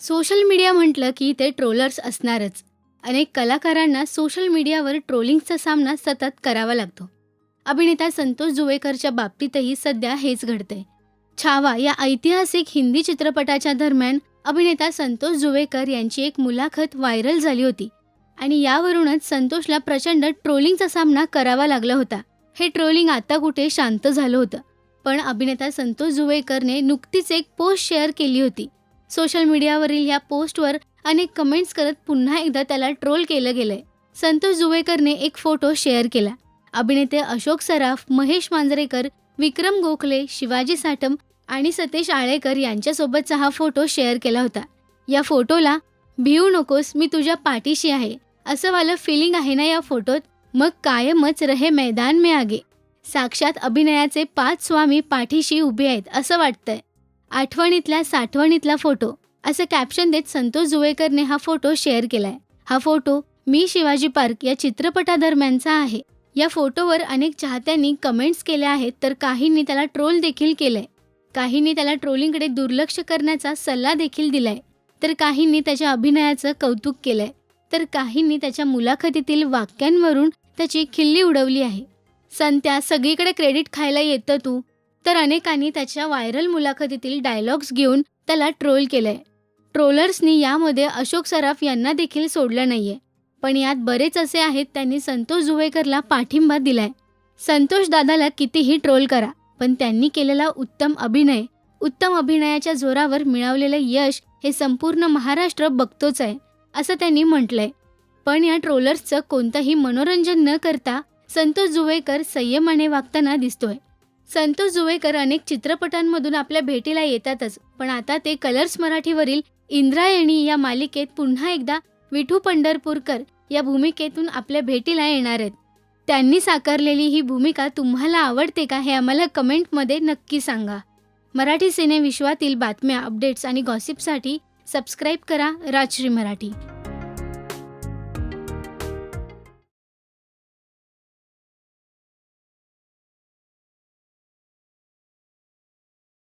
Social media म्हटलं की ते ट्रोलर्स असणारच. अनेक कलाकारांना सोशल मीडियावर ट्रोलिंगचा सामना सतत करावा लागतो. अभिनेता संतोष जुवेकरच्या बाबतीतही सध्या हेच घडतंय. छावा या ऐतिहासिक हिंदी चित्रपटाच्या दरम्यान अभिनेता संतोष जुवेकर यांची एक मुलाखत व्हायरल झाली होती आणि यावरूनच संतोषला प्रचंड ट्रोलिंगचा सामना करावा लागला होता. हे ट्रोलिंग आता कुठे शांत झालं होतं. पण अभिनेता संतोष जुवेकरने नुकतीच एक पोस्ट शेअर केली होती. सोशल मीडियावरील या पोस्टवर अनेक कमेंट्स करत पुन्हा एकदा त्याला ट्रोल केलं गेलंय. संतोष जुवेकरने एक फोटो शेअर केला. अभिनेते अशोक सराफ महेश मांजरेकर विक्रम गोखले शिवाजी साटम आणि सतेश आळेकर यांच्यासोबतचा हा फोटो शेअर केला होता. या फोटोला भिवू नकोस मी तुझ्या पाठीशी आहे. असं वालं फिलिंग आहे ना या फोटोत मग कायमच रहे मैदान में आगे. साक्षात अभिनयाचे पाच स्वामी पाठीशी उभे आहेत असं वाटतंय. आठवणीतल्या साठवणीतला फोटो. असं कॅप्शन देत संतोष जुवेकरने हा फोटो शेअर केलाय. हा फोटो मी शिवाजी पार्क या चित्रपटादरम्यानचा आहे. या फोटोवर अनेक चाहत्यांनी कमेंट्स केल्या आहेत तर काहींनी त्याला ट्रोल देखील केलंय. काहींनी त्याला ट्रोलिंगकडे दुर्लक्ष करण्याचा सल्ला देखील दिलाय. तर काहींनी त्याच्या अभिनयाचं कौतुक केलंय. तर काहींनी त्याच्या मुलाखतीतील वाक्यांवरून त्याची खिल्ली उडवली आहे. संत्या सगळीकडे क्रेडिट खायला येतं तू. तर अनेकांनी त्याच्या व्हायरल मुलाखतीतील डायलॉग्स घेऊन त्याला ट्रोल केलंय. ट्रोलर्सनी यामध्ये अशोक सराफ यांना देखील सोडलं नाहीये. पण यात बरेच असे आहेत त्यांनी संतोष जुवेकरला पाठिंबा दिलाय. संतोष दादाला कितीही ट्रोल करा पण त्यांनी केलेला उत्तम अभिनय उत्तम अभिनयाच्या जोरावर मिळवलेलं यश हे संपूर्ण महाराष्ट्र बघतोच आहे असं त्यांनी म्हटलंय. पण या ट्रोलर्सचं कोणतंही मनोरंजन न करता संतोष जुवेकर संयमाने वागताना दिसतोय. संतोष जुवेकर अनेक चित्रपटांमधून आपल्या भेटीला येतातच. पण आता ते कलर्स मराठीवरील इंद्रायणी या मालिकेत पुन्हा एकदा विठू पंढरपूरकर या भूमिकेतून आपल्या भेटीला येणार आहेत. त्यांनी साकारलेली ही भूमिका तुम्हाला आवडते का हे आम्हाला कमेंटमध्ये नक्की सांगा. मराठी सिनेविश्वातील बातम्या अपडेट्स आणि गॉसिपसाठी सबस्क्राईब करा राजश्री मराठी.